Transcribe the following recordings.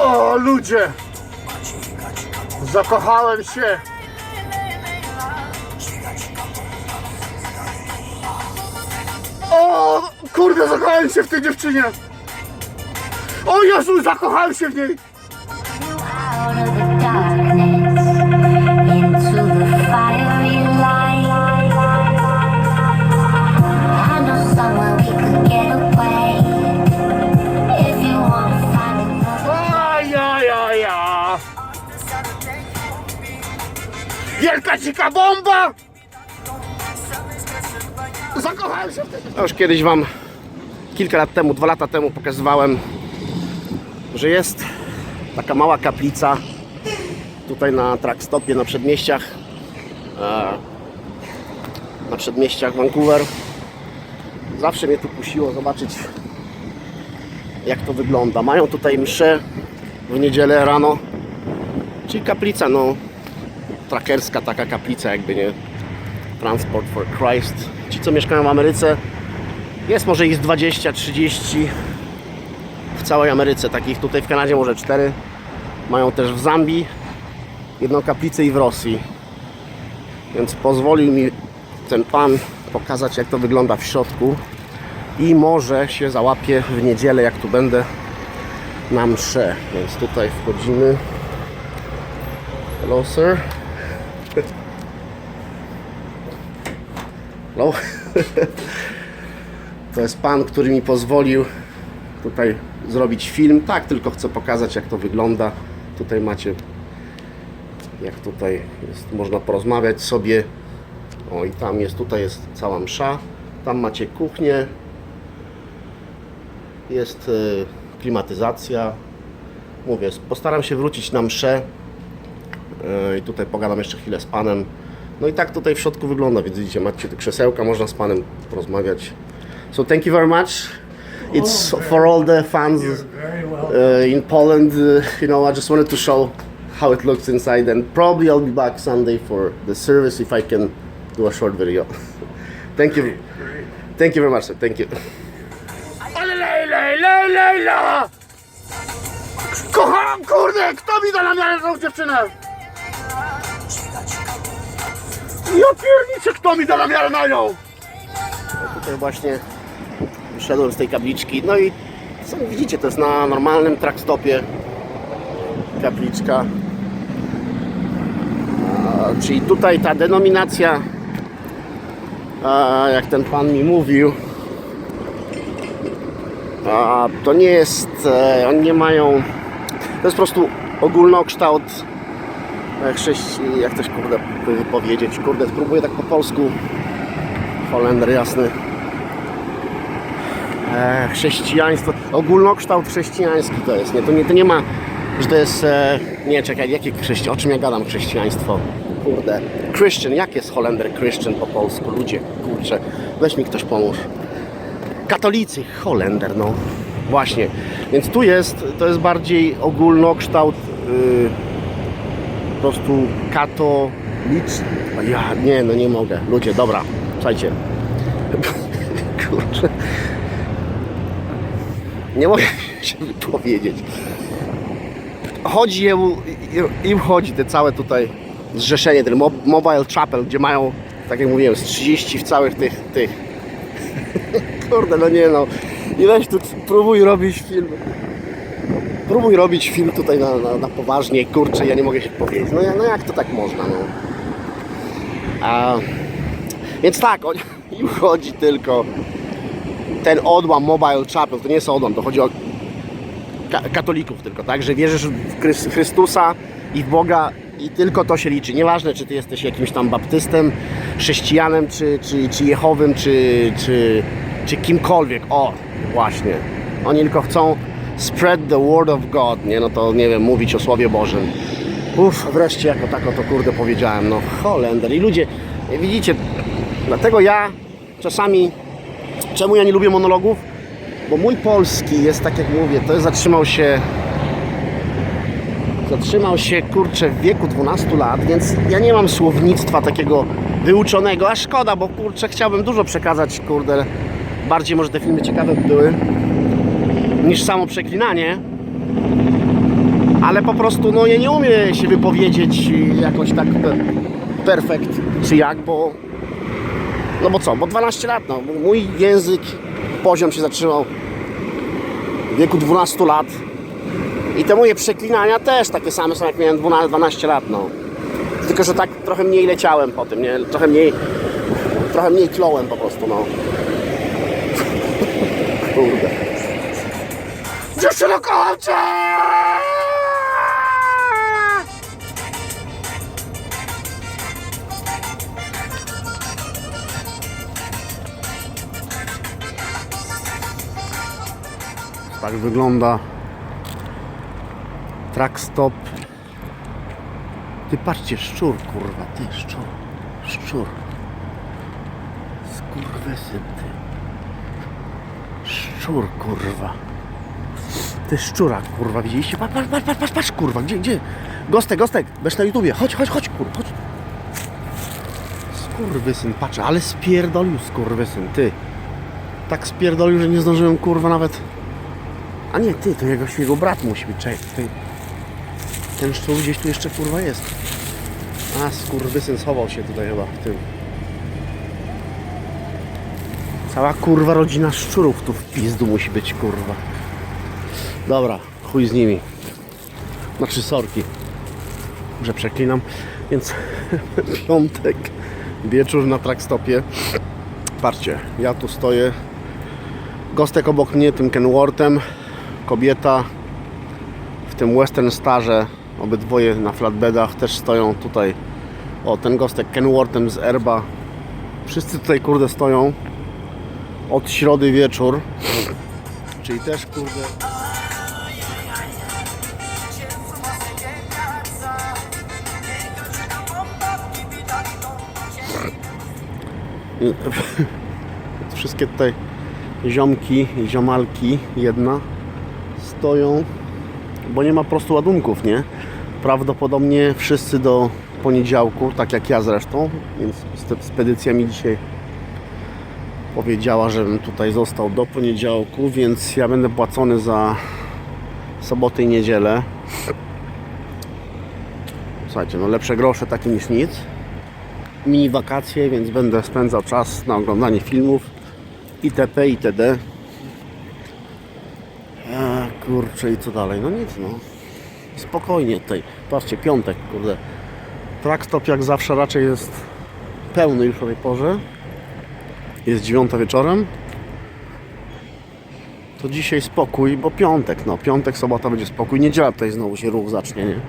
O ludzie! Zakochałem się! O kurde, zakochałem się w tej dziewczynie! O Jezu, zakochałem się w niej! Wielka dzika bomba! Zakochałem się w tej... Ja już kiedyś Wam kilka lat temu, dwa lata temu pokazywałem, że jest taka mała kaplica tutaj na Trackstopie, na przedmieściach e, na przedmieściach Vancouver. Zawsze mnie tu kusiło zobaczyć jak to wygląda. Mają tutaj mszę w niedzielę rano, czyli kaplica, no trackerska taka kaplica jakby nie Transport for Christ. Ci co mieszkają w Ameryce jest może ich z 20-30 w całej Ameryce, takich tutaj w Kanadzie może 4. Mają też w Zambii jedną kaplicę i w Rosji. Więc pozwolił mi ten pan pokazać jak to wygląda w środku i może się załapię w niedzielę jak tu będę na mszę. Więc tutaj wchodzimy. Hello sir. Hello. To jest pan, który mi pozwolił tutaj zrobić film. Tak, tylko chcę pokazać jak to wygląda. Tutaj macie jak tutaj jest, można porozmawiać sobie. O i tam jest, tutaj jest cała msza. Tam macie kuchnię. Jest e, klimatyzacja. Mówię, postaram się wrócić na mszę. E, I tutaj pogadam jeszcze chwilę z panem. No i tak tutaj w środku wygląda. Widzicie, macie te krzesełka, można z panem porozmawiać. So thank you very much. It's for all the fans uh, in Poland. Uh, you know, I just wanted to show how it looks inside, and probably I'll be back Sunday for the service if I can do a short video. thank you. Thank you very much, sir. Thank you. Kocham, kurde! Kto mi da na miarę tą dziewczynę? Ja pierniczę, kto mi da na miarę na nią? Tutaj właśnie wyszedłem z tej kapliczki. No i sami widzicie, to jest na normalnym trackstopie kapliczka. Czyli tutaj ta denominacja, a, jak ten pan mi mówił, a, to nie jest, e, oni nie mają, to jest po prostu ogólnokształt e, chrześci, jak coś kurde powiedzieć, kurde spróbuję tak po polsku, Holender jasny, e, chrześcijaństwo, ogólnokształt chrześcijański to jest, nie, to nie, to nie ma, że to jest, e, nie czekaj, jakie chrześcijaństwo, o czym ja gadam chrześcijaństwo, kurde, Christian, jak jest Holender Christian po polsku, ludzie, kurczę, weź mi ktoś pomóż, katolicy, Holender, no, właśnie, więc tu jest, to jest bardziej ogólnokształt, y, po prostu katoliczny, O ja, nie, no nie mogę, ludzie, dobra, słuchajcie, kurczę, nie mogę się wypowiedzieć. Chodzi im, im chodzi te całe tutaj zrzeszenie, ten Mo- Mobile Chapel, gdzie mają, tak jak mówiłem, z 30 w całych tych, tych. Kurde, no nie no. I weź tu próbuj robić film. Próbuj robić film tutaj na, na, na poważnie, kurczę, ja nie mogę się powiedzieć. No, no jak to tak można, no. A, więc tak, on, im chodzi tylko ten odłam Mobile Chapel, to nie jest odłam, to chodzi o ka- katolików tylko, tak? Że wierzysz w Chrys- Chrystusa i w Boga i tylko to się liczy. Nieważne, czy ty jesteś jakimś tam baptystem, chrześcijanem, czy, czy, czy Jehowym, czy, czy, czy kimkolwiek. O, właśnie. Oni tylko chcą spread the word of God, nie? No to, nie wiem, mówić o Słowie Bożym. Uff, wreszcie jako tako to kurde powiedziałem, no Holender. I ludzie, widzicie, dlatego ja czasami Czemu ja nie lubię monologów? Bo mój polski jest tak jak mówię, to jest zatrzymał się zatrzymał się kurczę w wieku 12 lat, więc ja nie mam słownictwa takiego wyuczonego, a szkoda, bo kurczę chciałbym dużo przekazać, kurde, bardziej może te filmy ciekawe by były niż samo przeklinanie. ale po prostu no ja nie umiem się wypowiedzieć jakoś tak pe- perfekt czy jak, bo no bo co, bo 12 lat, no. Mój język, poziom się zatrzymał w wieku 12 lat i te moje przeklinania też takie same są jak miałem 12, 12 lat, no. Tylko, że tak trochę mniej leciałem po tym, nie, trochę mniej trochę mniej klołem po prostu, no. Kurde Dziewczyno, kocham! Tak wygląda track stop. Ty patrzcie, szczur, kurwa, ty szczur. Szczur. Skurwysyn, ty. Szczur, kurwa. Ty szczura, kurwa, widzieliście? Patrz, patrz, patrz, patrz, patrz, kurwa, gdzie, gdzie? Gostek, Gostek, będziesz na YouTubie, chodź, chodź, chodź, kurwa, chodź. Skurwysyn, patrz, ale spierdolił skurwysyn, ty. Tak spierdolił, że nie zdążyłem, kurwa, nawet a nie, ty, to jego, jego brat musi być. Czekaj, ty. Ten szczur gdzieś tu jeszcze kurwa jest. A, skurwysyn schował się tutaj chyba w tym. Cała kurwa rodzina szczurów tu w pizdu musi być kurwa. Dobra, chuj z nimi. Znaczy sorki, że przeklinam. Więc piątek, wieczór na trackstopie. Patrzcie, ja tu stoję. Gostek obok mnie, tym Kenworthem kobieta w tym Western Starze, obydwoje na flatbedach też stoją tutaj. O, ten gostek Kenworthem z Erba. Wszyscy tutaj kurde stoją od środy wieczór. Czyli też kurde. Wszystkie tutaj ziomki ziomalki, jedna, stoją, bo nie ma prostu ładunków, nie? Prawdopodobnie wszyscy do poniedziałku, tak jak ja zresztą, więc spe- spedycja mi dzisiaj powiedziała, żebym tutaj został do poniedziałku, więc ja będę płacony za sobotę i niedzielę. Słuchajcie, no lepsze grosze takie niż nic. Mini wakacje, więc będę spędzał czas na oglądanie filmów itp. itd. A, kurczę i co dalej? No nic no. Spokojnie tutaj. Patrzcie, piątek, kurde. Trackstop jak zawsze raczej jest pełny już o tej porze. Jest dziewiąta wieczorem. To dzisiaj spokój, bo piątek, no. Piątek, sobota będzie spokój. Niedziela tutaj znowu się ruch zacznie, nie?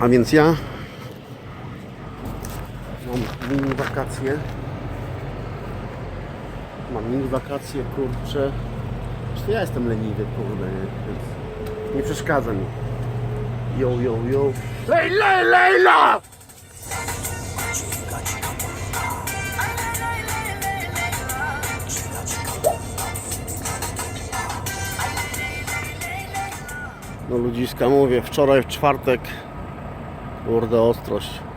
A więc ja mini wakacje. Mam mini wakacje, kurczę. Zresztą ja jestem leniwy, kurde? Więc nie przeszkadza mi. Yo, yo, yo. Lej, lej, Lejla! No ludziska mówię, wczoraj w czwartek kurde ostrość.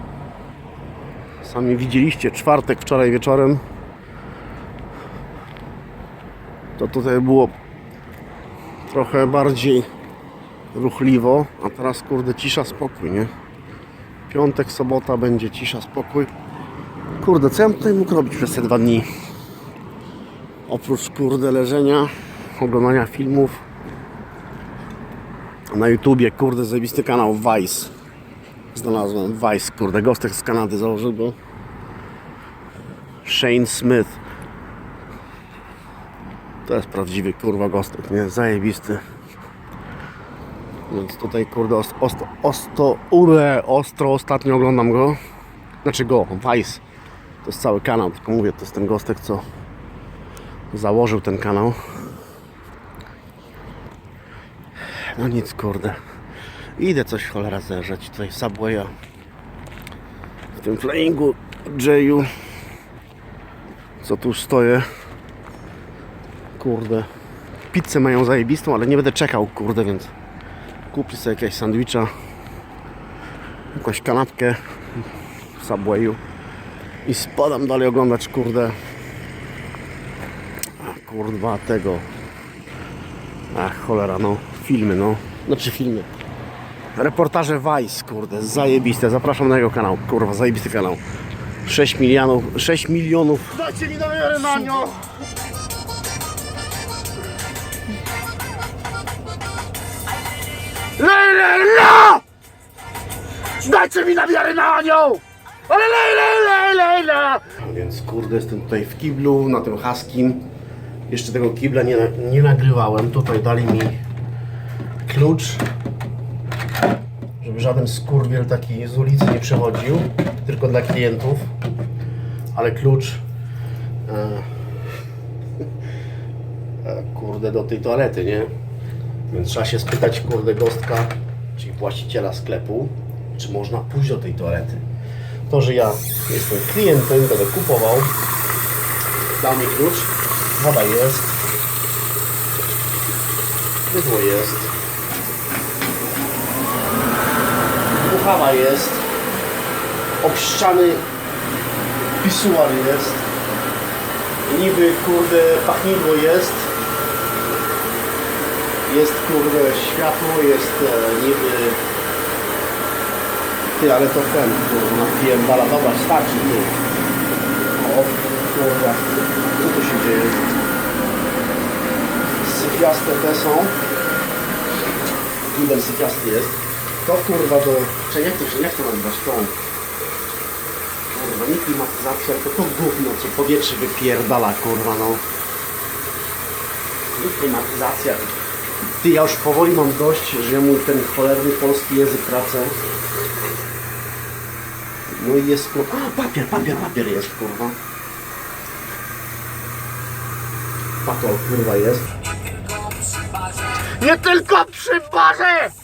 Sami widzieliście czwartek wczoraj wieczorem. To tutaj było trochę bardziej ruchliwo, a teraz kurde cisza, spokój, nie? Piątek, sobota będzie cisza, spokój. Kurde, co ja tutaj mógł robić przez te dwa dni? Oprócz kurde leżenia, oglądania filmów, na YouTubie, kurde, zajebisty kanał Vice. Znalazłem Vice, kurde, gostek z Kanady założył go. Shane Smith. To jest prawdziwy, kurwa, gostek, nie? Zajebisty. Więc tutaj, kurde, ost, ost, osto, ure, ostro ostatnio oglądam go. Znaczy go, Vice. To jest cały kanał, tylko mówię, to jest ten gostek, co założył ten kanał. No nic, kurde. Idę coś cholera zerzeć tutaj Subwaya. W tym flyingu Jayu. Co tu stoję. Kurde. Pizzę mają zajebistą, ale nie będę czekał, kurde, więc kupię sobie jakieś sandwicha. Jakąś kanapkę w Subwayu. I spadam dalej oglądać, kurde. Kurwa, tego. Ach, cholera, no. Filmy, no. Znaczy filmy. Reportaże Vice, kurde, zajebiste. Zapraszam na jego kanał, kurwa, zajebisty kanał. 6 milionów, 6 milionów. Dajcie mi namiary na nią! Lejla! Dajcie mi namiary na nią! Ale lejla, lejla! Więc kurde, jestem tutaj w kiblu, na tym haskim. Jeszcze tego kibla nie, nie nagrywałem. Tutaj dali mi klucz, żeby żaden skurwiel taki z ulicy nie przechodził, tylko dla klientów. Ale klucz e, e, kurde do tej toalety, nie? Więc trzeba się spytać kurde gostka, czyli właściciela sklepu, czy można pójść do tej toalety. To, że ja jestem klientem, będę kupował, dał mi klucz, woda jest, bydło jest, buchawa jest, obszczany pisuar jest, niby kurde pachnidło jest, jest kurde światło, jest e, niby ty, ale to ten, kurwa, napiłem bala, dobra, starczy ty. O, co tu się dzieje? Syfiaste te są. Kibel syfiasty jest. To kurwa do... Czekaj, jak to, jak to nazywasz? To... Kurwa, nie klimatyzacja, tylko to gówno, co powietrze wypierdala, kurwa, no. Nie klimatyzacja. Ty, ja już powoli mam dość, że mój ten cholerny polski język tracę. No i jest kur... A, papier, papier, papier jest, kurwa. Patol, kurwa, jest. Nie tylko przy barze!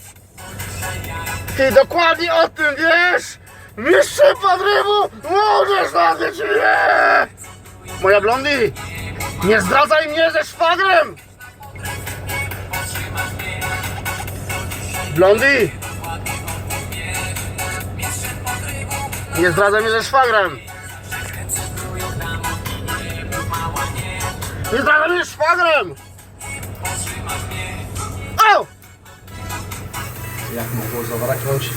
Ty dokładnie o tym wiesz! Mistrz podrywu! Możesz nazwać czy nie! Moja blondi! Nie zdradzaj mnie ze szwagrem! Blondi! Nie zdradzaj mnie ze szwagrem! Nie zdradzaj mnie ze szwagrem! O! Jak mogło zabraknąć?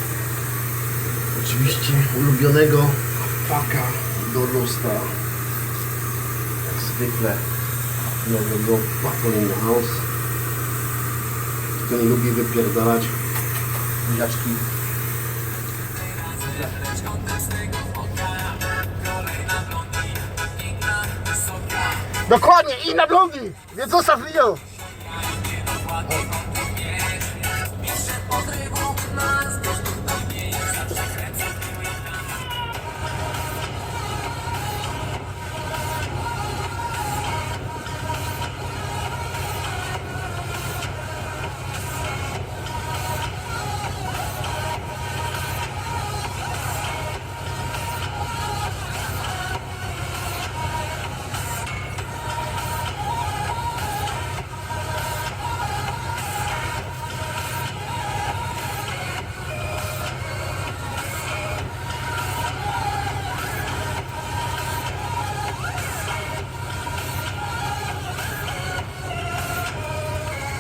Oczywiście ulubionego paka do lusta. Jak zwykle nowego Patrolina House. Kto nie lubi wypierdalać buziaczki. Dokładnie, i na blondi! Więc zostaw video!